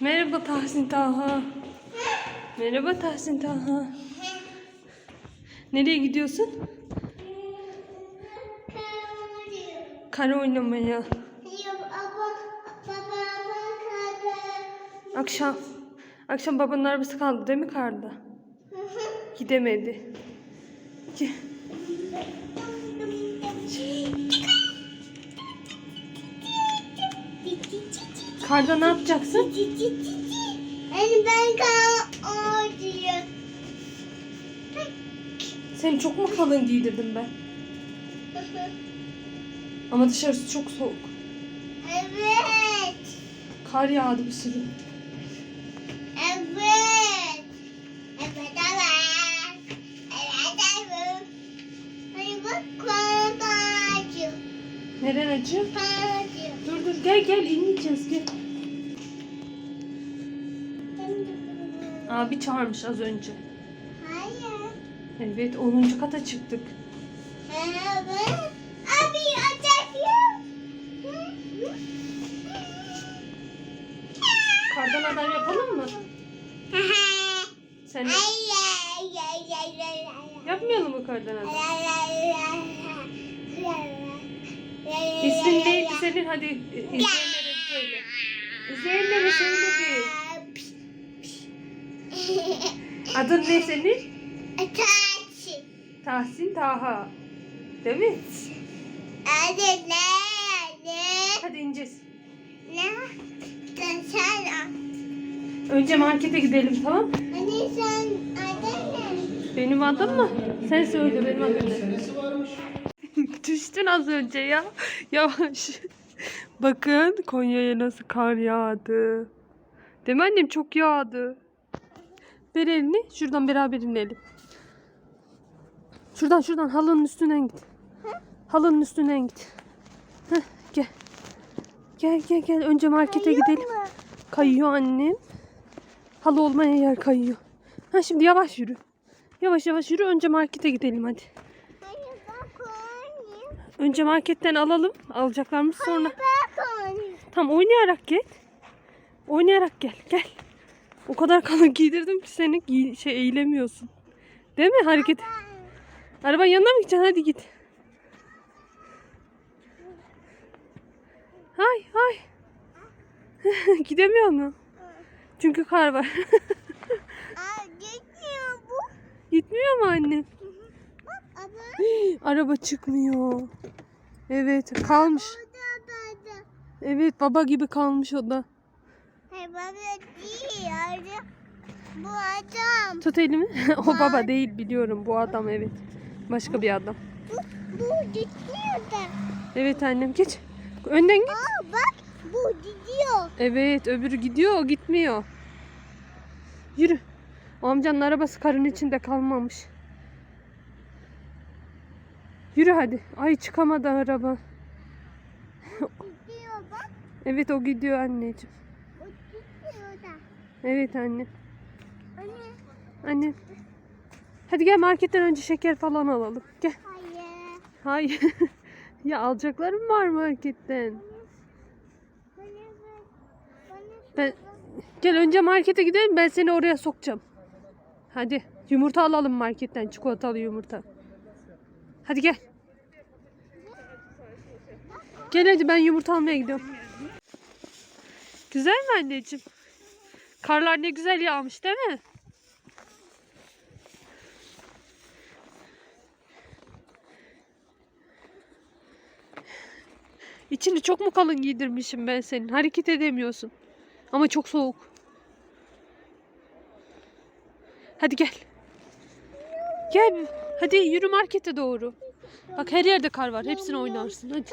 Merhaba Tahsin Taha. Merhaba Tahsin Taha. Nereye gidiyorsun? Kar oynamaya. Akşam. Akşam babanın arabası kaldı değil mi karda? Gidemedi. Ge- Karda ne yapacaksın? Yani ben kan acıyor. Seni çok mu kalın giydirdim ben? Ama dışarısı çok soğuk. Evet. Kar yağdı bir sürü. Evet. Evet evet. Evet evet. Hani bak kan acıyor. Neren acı? Acıyor. Dur dur gel gel inmeyeceğiz gel. Abi çağırmış az önce. Hayır. Evet 10. kata çıktık. Abi acıyor. Kardan adam yapalım mı? Sen yapmayalım mı kardan adam? İsmin neydi senin? Hadi e, söyle. İzleyenlere söyle bir. Adın ne senin? Tahsin Taha. Değil mi? Hadi ineceğiz. Önce markete gidelim tamam Benim adım mı? Sen söyle benim adım ne? Düştün az önce ya. Yavaş. Bakın Konya'ya nasıl kar yağdı. Değil mi annem? Çok yağdı. Ver elini. Şuradan beraber inelim. Şuradan şuradan halının üstünden git. Halının üstünden git. Heh, gel. Gel gel gel. Önce markete gidelim. Kayıyor annem. Halı olmaya yer kayıyor. Ha şimdi yavaş yürü. Yavaş yavaş yürü. Önce markete gidelim hadi. Önce marketten alalım. Alacaklarımız sonra. Tam oynayarak gel. Oynayarak gel. Gel. O kadar kalın giydirdim ki seni giy- şey eğilemiyorsun. Değil mi hareket? Arabanın yanına mı gideceksin? Hadi git. Hay hay. Gidemiyor mu? Çünkü kar var. Gitmiyor mu anne? Araba çıkmıyor. Evet kalmış. Evet baba gibi kalmış o da. Bu adam. Tut elimi. o baba değil biliyorum bu adam evet. Başka bir adam. Bu, bu gidiyor da. Evet annem geç. Önden git. Aa bak bu gidiyor. Evet öbürü gidiyor o gitmiyor. Yürü. O amcanın arabası karın içinde kalmamış. Yürü hadi. Ay çıkamadı araba. Evet o gidiyor anneciğim. O gidiyor da. Evet anne. Anne. Anne. Hadi gel marketten önce şeker falan alalım. Gel. Hayır. Hayır. ya alacaklarım var marketten. Ben gel önce markete gidelim ben seni oraya sokacağım. Hadi yumurta alalım marketten çikolatalı yumurta. Hadi gel. Gel hadi ben yumurta almaya gidiyorum. Güzel mi anneciğim? Karlar ne güzel yağmış değil mi? İçini çok mu kalın giydirmişim ben senin? Hareket edemiyorsun. Ama çok soğuk. Hadi gel. Gel. Hadi yürü markete doğru. Bak her yerde kar var. Hepsini oynarsın. Hadi.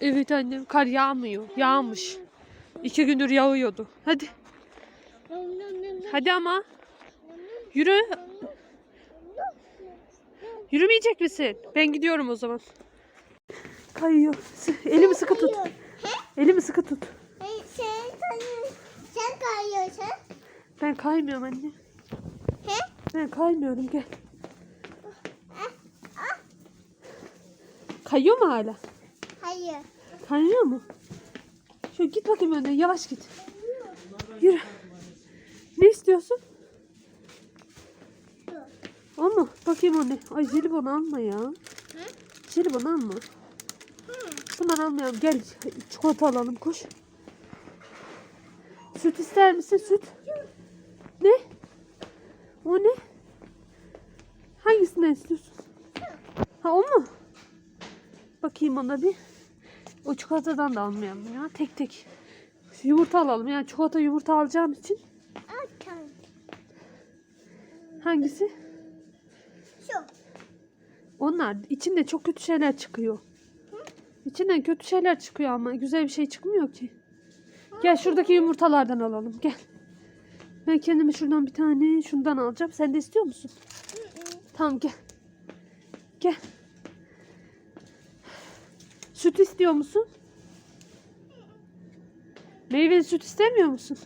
Evet annem kar yağmıyor. Yağmış. İki gündür yağıyordu. Hadi. Hadi ama. Yürü. Yürümeyecek misin? Ben gidiyorum o zaman. Kayıyor. Elimi sıkı tut. Elimi sıkı tut. Sen, sen, sen kayıyorsun. Ben kaymıyorum anne. He? Ben kaymıyorum gel. Kayıyor mu hala? Hayır. Kayıyor mu? Şöyle git bakayım önden yavaş git. Yürü. Ne istiyorsun? O mu? Bakayım o ne? Ay jelibon alma ya. Jelibon alma. Bundan almayalım. Gel çikolata alalım koş. Süt ister misin? Süt. Ne? O ne? Hangisinden istiyorsun? Ha o mu? Bakayım ona bir. O çikolatadan da almayalım ya. Tek tek. Yumurta alalım. Yani çikolata yumurta alacağım için. Hangisi? Şu. Onlar. içinde çok kötü şeyler çıkıyor. İçinden kötü şeyler çıkıyor ama güzel bir şey çıkmıyor ki. Gel şuradaki yumurtalardan alalım. Gel. Ben kendime şuradan bir tane şundan alacağım. Sen de istiyor musun? Tamam gel. Gel. Süt istiyor musun? Meyveli süt istemiyor musun?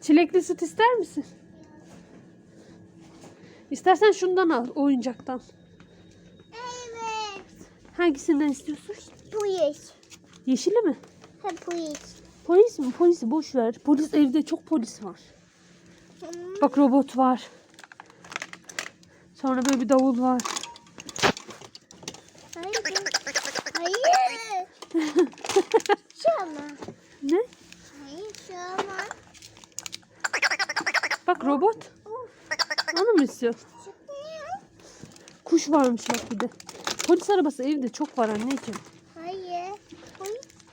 Çilekli süt ister misin? İstersen şundan al oyuncaktan. Evet. Hangisinden istiyorsun? Yeş. Yeşili mi? Bu yeş. Polis mi? Polisi boş ver. Polis evde çok polis var. Bak robot var. Sonra böyle bir davul var. Hayır. Hayır. Şu ama. Ne? Hayır şu ama. Bak robot. Onu mu istiyorsun? Kuş varmış bak bir de. Polis arabası evde çok var anneciğim. Hayır. Bu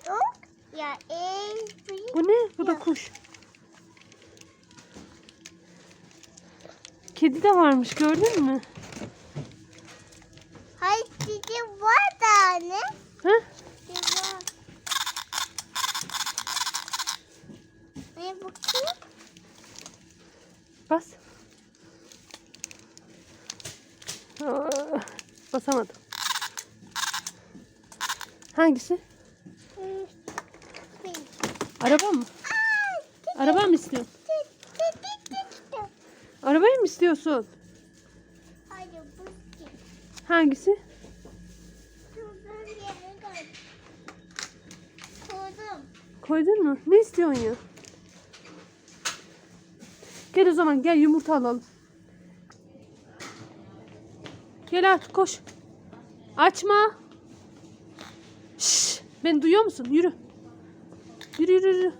yok. Ya en büyük. Bu ne? Bu da kuş. Kedi de varmış gördün mü? Hayır sizin var da anne. Ha? Sizin var. Ne bakayım? Bas. Aa, basamadım. Hangisi? Araba mı? Araba mı istiyorsun? Arabayı mı istiyorsun? Hangisi? Koydun mu? Ne istiyorsun ya? Gel o zaman gel yumurta alalım. Gel artık koş. Açma. Şşş, beni duyuyor musun? Yürü. Yürü yürü yürü.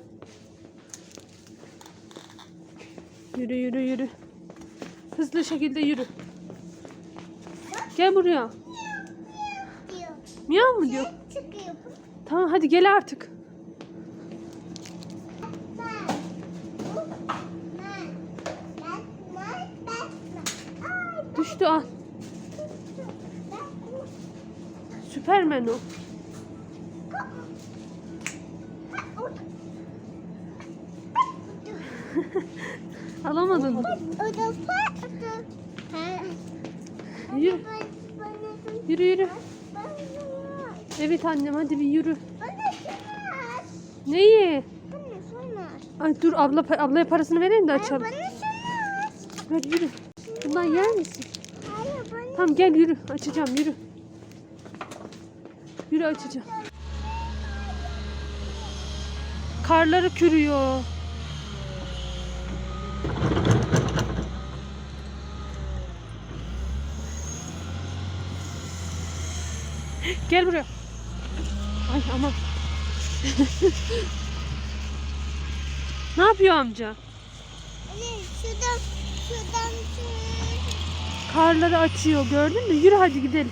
Yürü yürü yürü. Hızlı şekilde yürü. Gel buraya. Miyav mı diyor? Tamam hadi gel artık. Düştü al. ben. Süpermen o. Alamadın mı? Yürü. Yürü yürü. Evet annem hadi bir yürü. Neyi? Ay dur abla ablaya parasını vereyim de açalım. Ver yürü. Bundan yer misin? Tamam gel yürü. Açacağım yürü. Yürü açacağım. Karları kürüyor. Gel buraya. Ay aman. ne yapıyor amca? Şuradan şuradan şu- Karları açıyor gördün mü? Yürü hadi gidelim.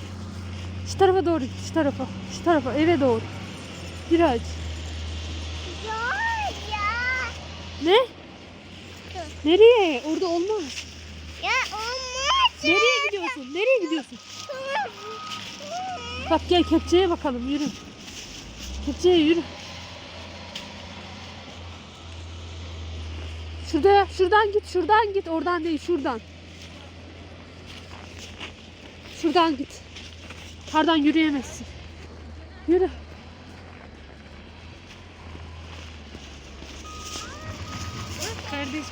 Şu tarafa doğru git. Şu tarafa. Şu tarafa eve doğru. Ya ya. Ne? Nereye? Orada olmaz. Ya olmaz. Nereye gidiyorsun? Nereye gidiyorsun? Bak gel kepçeye bakalım yürü. Kepçeye yürü. Şurada şuradan git şuradan git oradan değil şuradan. Şuradan git. Pardon yürüyemezsin. Yürü. Kardeş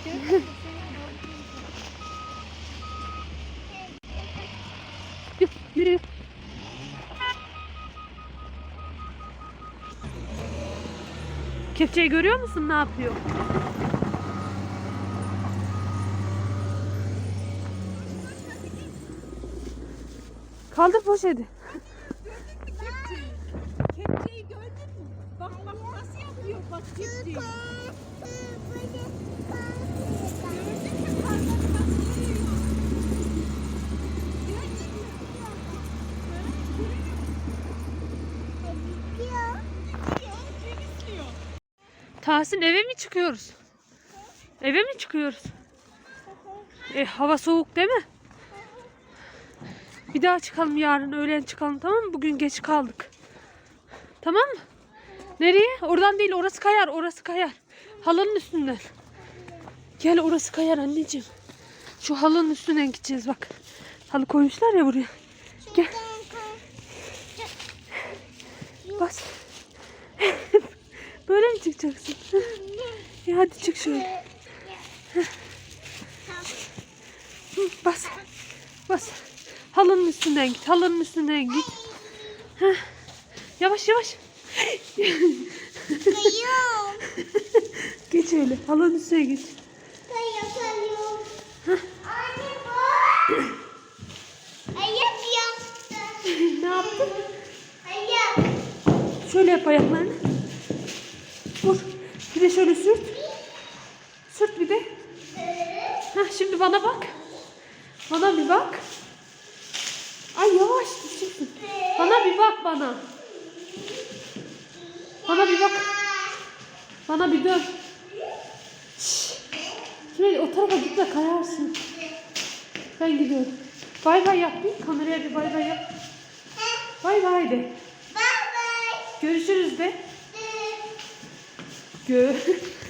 yürü. Kepçeyi görüyor musun ne yapıyor? Kaldır poşeti. Gidiyor, temizliyor. Tahsin eve mi çıkıyoruz? Eve mi çıkıyoruz? E, hava soğuk değil mi? Bir daha çıkalım yarın öğlen çıkalım tamam mı? Bugün geç kaldık. Tamam mı? Nereye? Oradan değil orası kayar orası kayar. Halının üstünden. Gel orası kayar anneciğim. Şu halının üstünden gideceğiz bak. Halı koymuşlar ya buraya. Gel bas. Böyle mi çıkacaksın? Ya hadi çık şöyle. Bas. Bas. Halının üstünden git. Halının üstünden git. Yavaş yavaş. Kayıyor. Geç öyle. Halının üstüne git. Kayıyor, kayıyor. Anne bak. Ayak yaptı. ne yaptın? Ayak. Şöyle yap ayaklarını. Vur. Bir de şöyle sürt. Sürt bir de. Heh, şimdi bana bak. Bana bir bak. Ay yavaş. Bana bir bak bana. Bana bir bak. Bana bir dön. Şuraya o tarafa gitme kayarsın. Ben gidiyorum. Bay bay yap bir. Kameraya bir bay bay yap. Bay bay de. Bye bye. Görüşürüz de. Gö